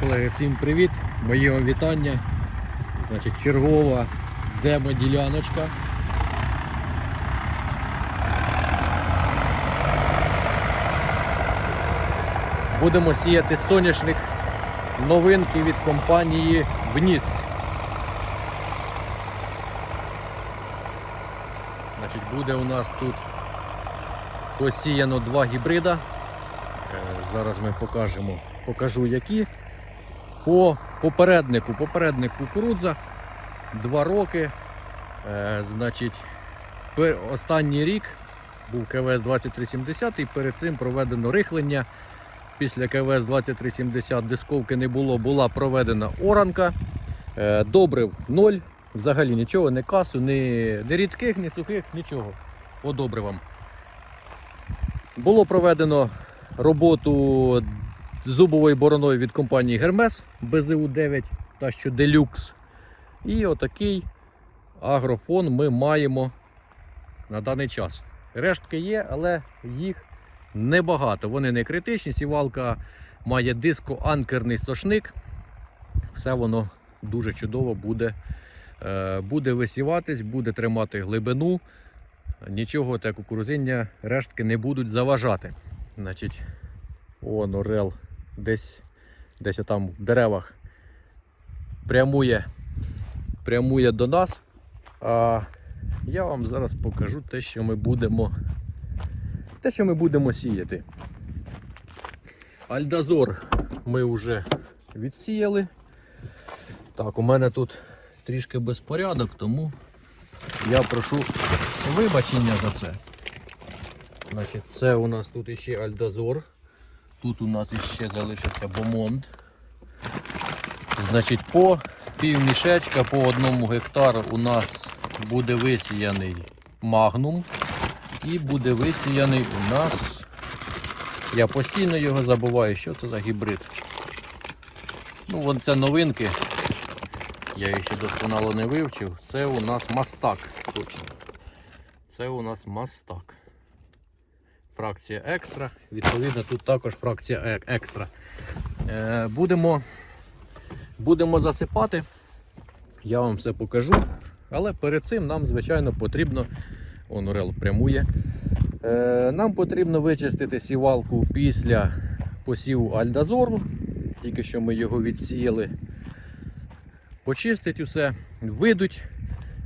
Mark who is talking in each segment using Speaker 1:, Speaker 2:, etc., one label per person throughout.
Speaker 1: Колеги, всім привіт! Мої вам вітання. Значить, чергова демо-діляночка. Будемо сіяти соняшник новинки від компанії Вніс. Значить, буде у нас тут посіяно два гібрида. Е, Зараз ми покажемо, покажу які. По попереднику, попередник кукурудза, два роки. Е, значить, останній рік був КВС 2370 і перед цим проведено рихлення. Після КВС 2370 дисковки не було, була проведена оранка. Е, добрив 0, взагалі нічого, не касу, ні рідких, ні сухих, нічого по добривам. Було проведено роботу зубовою бороною від компанії Гермес БЗУ-9 та що Делюкс. І отакий агрофон ми маємо на даний час. Рештки є, але їх небагато. Вони не критичні. Сівалка має диско-анкерний сошник. Все воно дуже чудово буде, е, буде висіватись, буде тримати глибину. Нічого те кукурузиння рештки не будуть заважати. Значить, он орел десь, десь там в деревах прямує, прямує до нас. А я вам зараз покажу те, що ми будемо, те, що ми будемо сіяти. Альдазор ми вже відсіяли. Так, у мене тут трішки безпорядок, тому я прошу вибачення за це. Значить, це у нас тут іще Альдазор. Тут у нас іще залишився Бомонд. Значить, по пів мішечка по одному гектару у нас буде висіяний магнум. І буде висіяний у нас. Я постійно його забуваю, що це за гібрид. Ну, вон це новинки. Я їх ще досконало не вивчив. Це у нас мастак. Точно. Це у нас мастак. Фракція екстра. Відповідно, тут також фракція е- екстра. Е, будемо, будемо засипати. Я вам все покажу. Але перед цим нам, звичайно, потрібно. Он орел прямує. Е, нам потрібно вичистити сівалку після посіву альдазору. Тільки що ми його відсіяли. Почистить усе, видуть,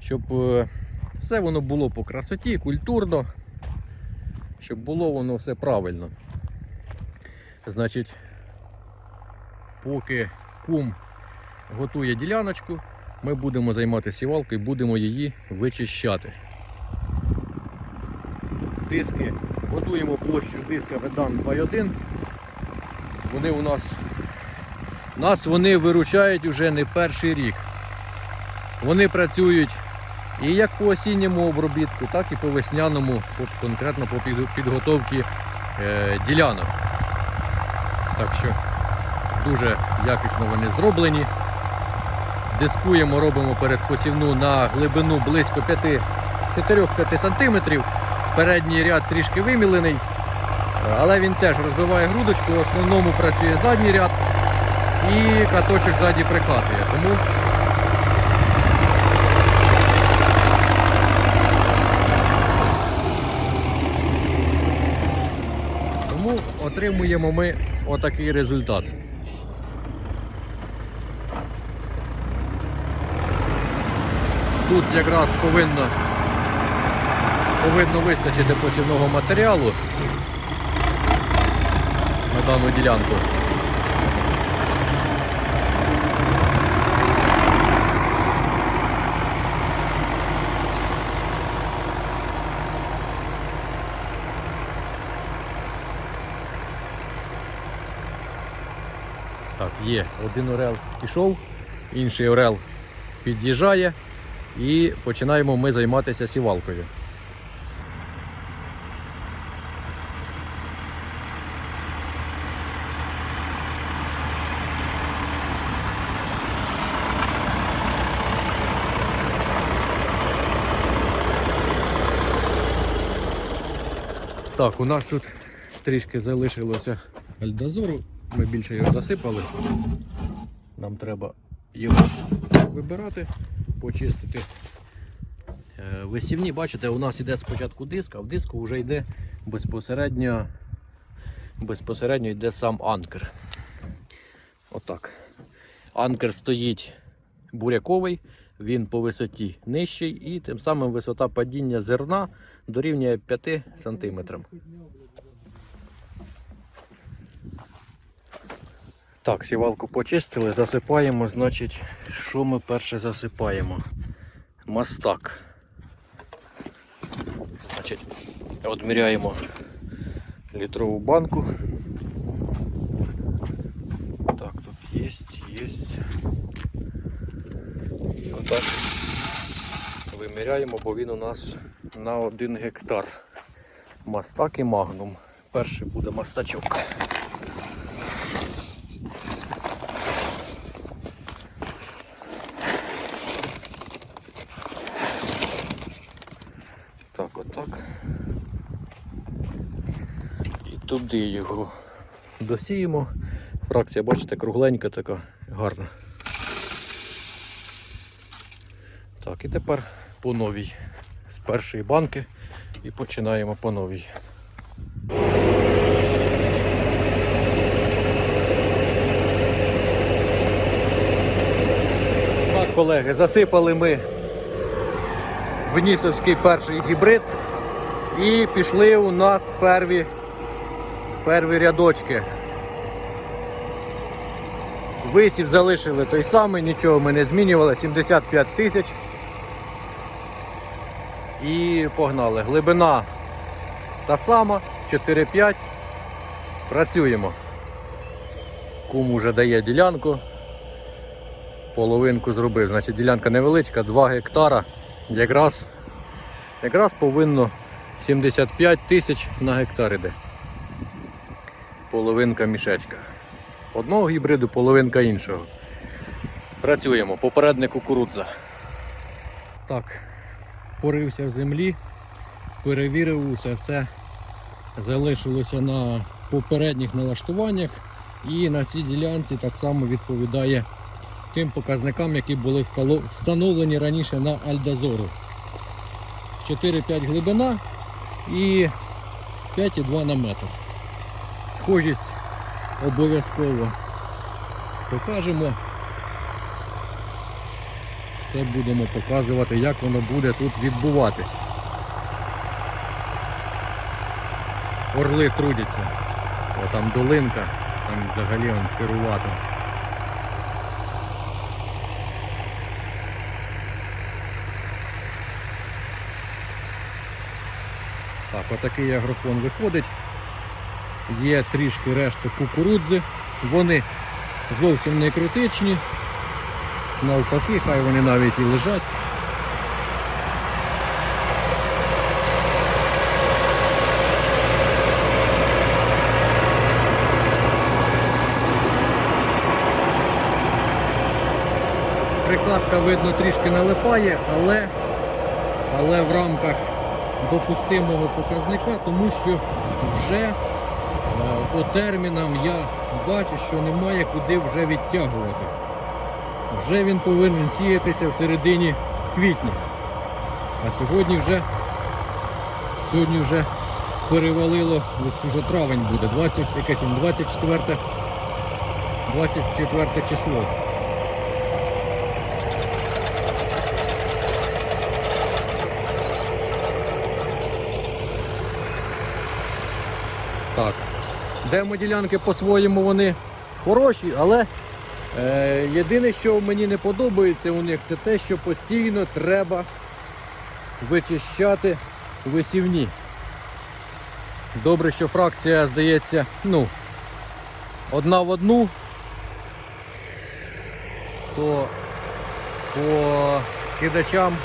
Speaker 1: щоб все воно було по красоті, культурно, щоб було воно все правильно. Значить, поки кум готує діляночку, ми будемо займатися сівалкою і будемо її вичищати. Диски, готуємо площу диска Ведан 2.1. Вони у нас нас вони виручають уже не перший рік. Вони працюють і як по осінньому обробітку, так і по весняному, конкретно по підготовці е, ділянок. Так що дуже якісно вони зроблені. Дискуємо, робимо передпосівну на глибину близько 4-5 см. Передній ряд трішки вимілений, але він теж розбиває грудочку. В основному працює задній ряд і каточок ззаді прикатує. Тому Тому отримуємо ми отакий результат. Тут якраз повинно, повинно вистачити посівного матеріалу на дану ділянку. Є. Один орел пішов, інший орел під'їжджає і починаємо ми займатися сівалкою. Так, у нас тут трішки залишилося альдазору. Ми більше його засипали. Нам треба його вибирати, почистити. Е, Висівні, бачите, у нас йде спочатку диск, а в диску вже йде безпосередньо, безпосередньо йде сам анкер. Отак. Анкер стоїть буряковий, він по висоті нижчий і тим самим висота падіння зерна дорівнює 5 см. Так, сівалку почистили, засипаємо, значить, що ми перше засипаємо? Мастак. Значить, відміряємо літрову банку. Так, тут є, є. Отак виміряємо, бо він у нас на 1 гектар. Мастак і магнум. Перший буде мастачок. Так, отак. І туди його досіємо. Фракція, бачите, кругленька така, гарна. Так, і тепер по новій. З першої банки і починаємо по новій. Так, колеги, засипали ми Венісовський перший гібрид. І пішли у нас перві, перві рядочки. Висів залишили той самий, нічого ми не змінювали, 75 тисяч. І погнали. Глибина та сама, 4-5. Працюємо. Кум уже дає ділянку. Половинку зробив. Значить ділянка невеличка, 2 гектара. Якраз, якраз повинно 75 тисяч на гектар іде. Половинка мішечка. Одного гібриду, половинка іншого. Працюємо. Попередник кукурудза. Так, порився в землі, перевірив усе, все залишилося на попередніх налаштуваннях і на цій ділянці так само відповідає тим показникам, які були встановлені раніше на Альдазору. 4-5 глибина і 5,2 на метр. Схожість обов'язково покажемо. Все будемо показувати, як воно буде тут відбуватись. Орли трудяться. О, там долинка, там взагалі он сирувато. Отакий агрофон виходить. Є трішки решти кукурудзи. Вони зовсім не критичні. Навпаки, хай вони навіть і лежать. Прикладка видно трішки налипає, але, але в рамках допустимого показника, тому що вже е, по термінам я бачу, що немає куди вже відтягувати. Вже він повинен сіятися в середині квітня. А сьогодні вже сьогодні вже перевалило, уже травень буде, 20, якесь він, 24, 24 число. Так. Демоділянки по-своєму вони хороші, але е, єдине, що мені не подобається у них, це те, що постійно треба вичищати висівні. Добре, що фракція, здається, ну, одна в одну, то по скидачам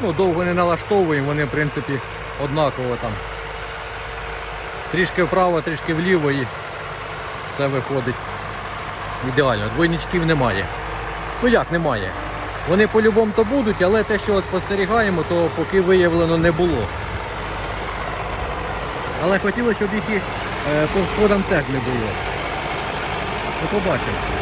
Speaker 1: ну, довго не налаштовуємо, вони в принципі однаково там. Трішки вправо, трішки вліво і все виходить ідеально. Двойничків немає. Ну як немає? Вони по-любому то будуть, але те, що спостерігаємо, то поки виявлено не було. Але хотілося, щоб їх і е, по сходам теж не було. Ну, побачимо.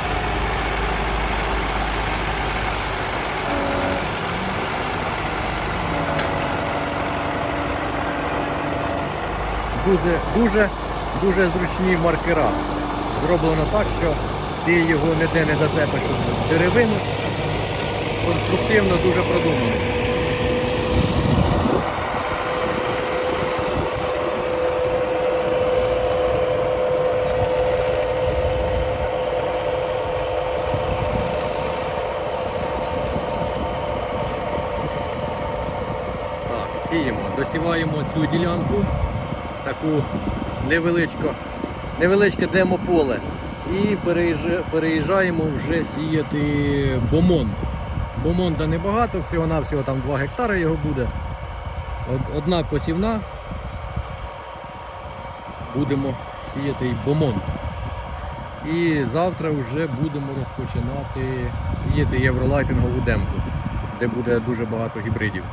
Speaker 1: Дуже, дуже, дуже зручні маркера. Зроблено так, що ти його ніде не зацепиш у деревину. Конструктивно дуже продумано. Сіємо, досіваємо цю ділянку, таку невеличку, невеличке демополе. І переїжджаємо вже сіяти бомонд. Бомонда небагато, всього-навсього там 2 гектари його буде. Одна посівна. Будемо сіяти і бомонд. І завтра вже будемо розпочинати сіяти євролайтингову демку, де буде дуже багато гібридів.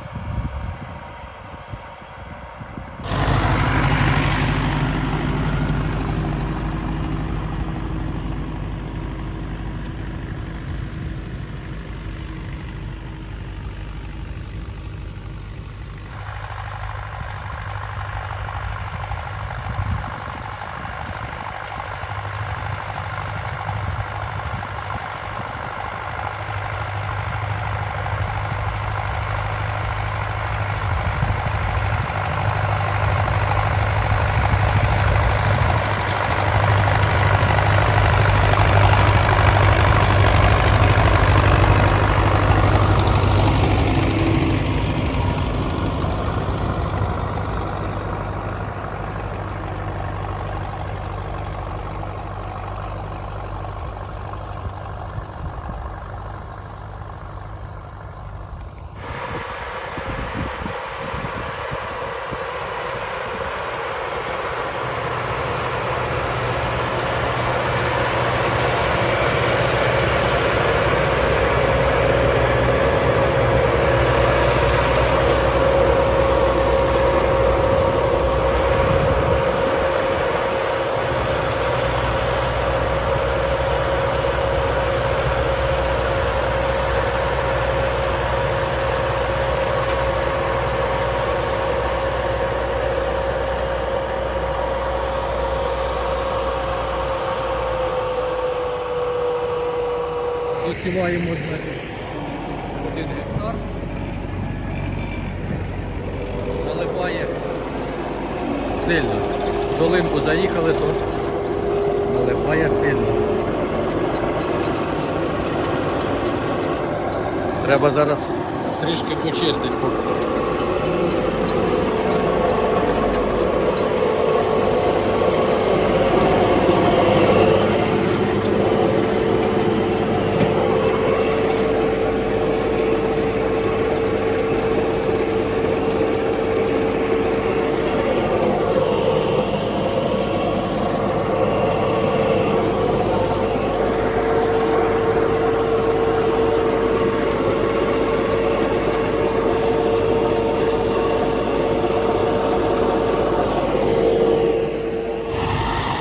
Speaker 1: Посіваємо, значить, один гектар. Наливає сильно. Долинку заїхали, то наливає сильно. Треба зараз трішки почистити.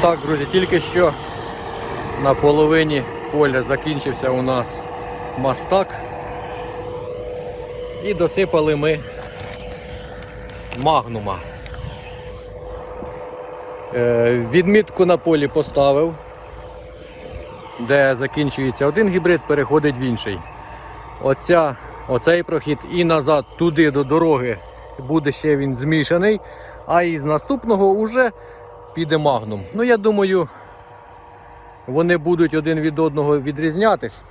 Speaker 1: Так, друзі, тільки що на половині поля закінчився у нас мастак. І досипали ми магнума. Е, відмітку на полі поставив, де закінчується один гібрид, переходить в інший. Оця, оцей прохід і назад туди до дороги буде ще він змішаний, а із наступного вже піде магнум. Ну, я думаю, вони будуть один від одного відрізнятись.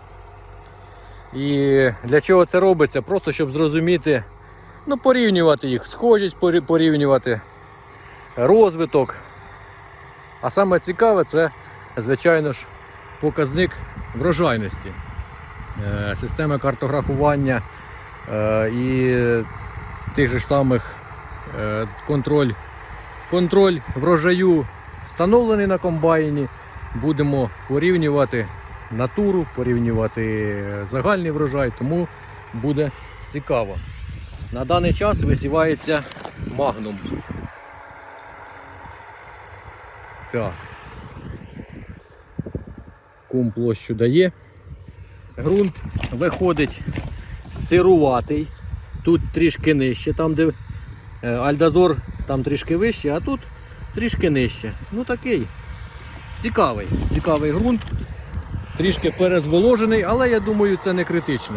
Speaker 1: І для чого це робиться? Просто щоб зрозуміти, ну, порівнювати їх, схожість порівнювати, розвиток. А саме цікаве це, звичайно ж, показник врожайності. Е, Система картографування е, і тих же самих е, контроль Контроль врожаю встановлений на комбайні. Будемо порівнювати натуру, порівнювати загальний врожай, тому буде цікаво. На даний час висівається магнум. Так. кум площу дає. Грунт виходить сируватий. Тут трішки нижче, там де е, Альдазор там трішки вище, а тут трішки нижче. Ну такий цікавий, цікавий ґрунт. Трішки перезволожений, але я думаю, це не критично.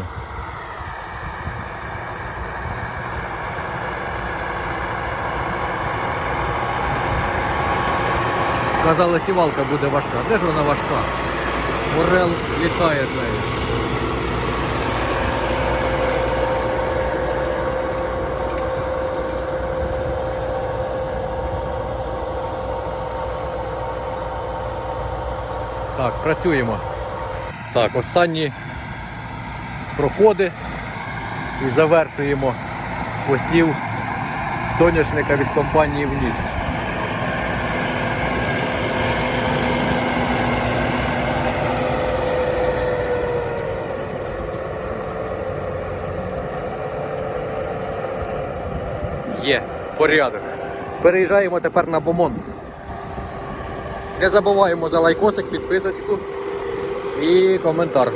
Speaker 1: Казали, сівалка буде важка. Де ж вона важка? Орел літає з нею. Так, працюємо. Так, останні проходи і завершуємо посів соняшника від компанії Вніс. Є порядок. Переїжджаємо тепер на Бомонт. Не забуваємо за лайкосик, підписочку і коментар.